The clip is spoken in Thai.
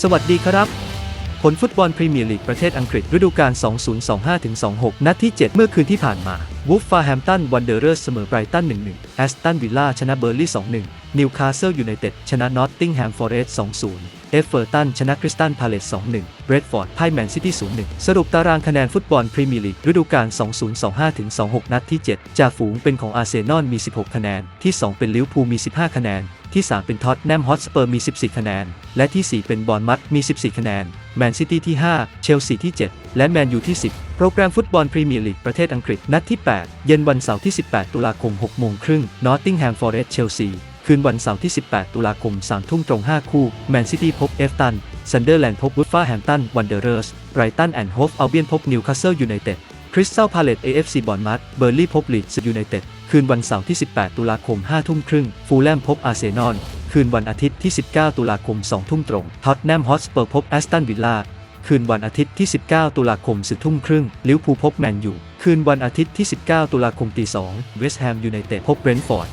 สวัสดีครับ ผลฟุตบอลพรีเมียร์ลีกประเทศอังกฤษฤดูกาล 2025-26 นัดที่ 7 เมื่อคืนที่ผ่านมา วูฟฟาแฮมตันวันเดอร์เรอร์เสมอไบรตัน 1-1 แอสตันวิลล่าชนะเบอร์ลี่ 2-1 นิวคาสเซิลยูไนเต็ดชนะนอตติงแฮมฟอร์เรสต์2-0 เอฟเฟอร์ตันชนะคริสตันพาเลส2-1 เบรดฟอร์ดพ่ายแมนซิตี้0-1 สรุปตารางคะแนนฟุตบอลพรีเมียร์ลีกฤดูกาล 2025-26 นัดที่ 7 จ่าฝูงเป็นของอาร์เซนอลมี 16 คะแนน ที่ 2 เป็นลิเวอร์พูลมี 15 คะแนนที่ 3 เป็นท็อตแนมฮอตสเปอร์มี 14 คะแนน และที่ 4 เป็นบอร์นมัธมี 14 คะแนน แมนซิตี้ที่ 5 เชลซีที่ 7 และแมนยูที่ 10 รแกรมฟุตบอลพรีเมียร์ลีกประเทศอังกฤษนัดที่ 8 เย็นวันเสาร์ที่ 18 ตุลาคม 6 โมงครึ่งนอตติงแฮมฟอร์เรสต์เชลซีคืนวันเสาร์ที่ 18 ตุลาคม 3 ทุ่มตรง 5 คู่ แมนซิตี้พบเอฟตันซันเดอร์แลนด์พบวูดฟ้าแฮมตัน วันเดอร์เรอร์สไรตันแอนด์โฮฟอัลเบียนพบนิวคาสเซิลยูไนเต็ด คริสตัลพาเลต AFC บอร์นมัธเบอร์ลี่พบลีดส์ยูไนเต็ด คืนวันเสาร์ที่ 18 ตุลาคม 5 ทุ่มครึ่ง ฟูลแลมพบอาร์เซนอล คืนวันอาทิตย์ที่ 19 ตุลาคม 2 ทุ่มตรง ท็อตแนมฮอตสเปอร์พบแอสตันวิลล่า คืนวันอาทิตย์ที่ 19 ตุลาคม10ทุ่มครึ่ง ลิวพูพบแมนยู คืนวันอาทิตย์ที่ 19 ตุลาคมตี2เวสต์แฮมยูไนเต็ดพบเบรนท์ฟอร์ด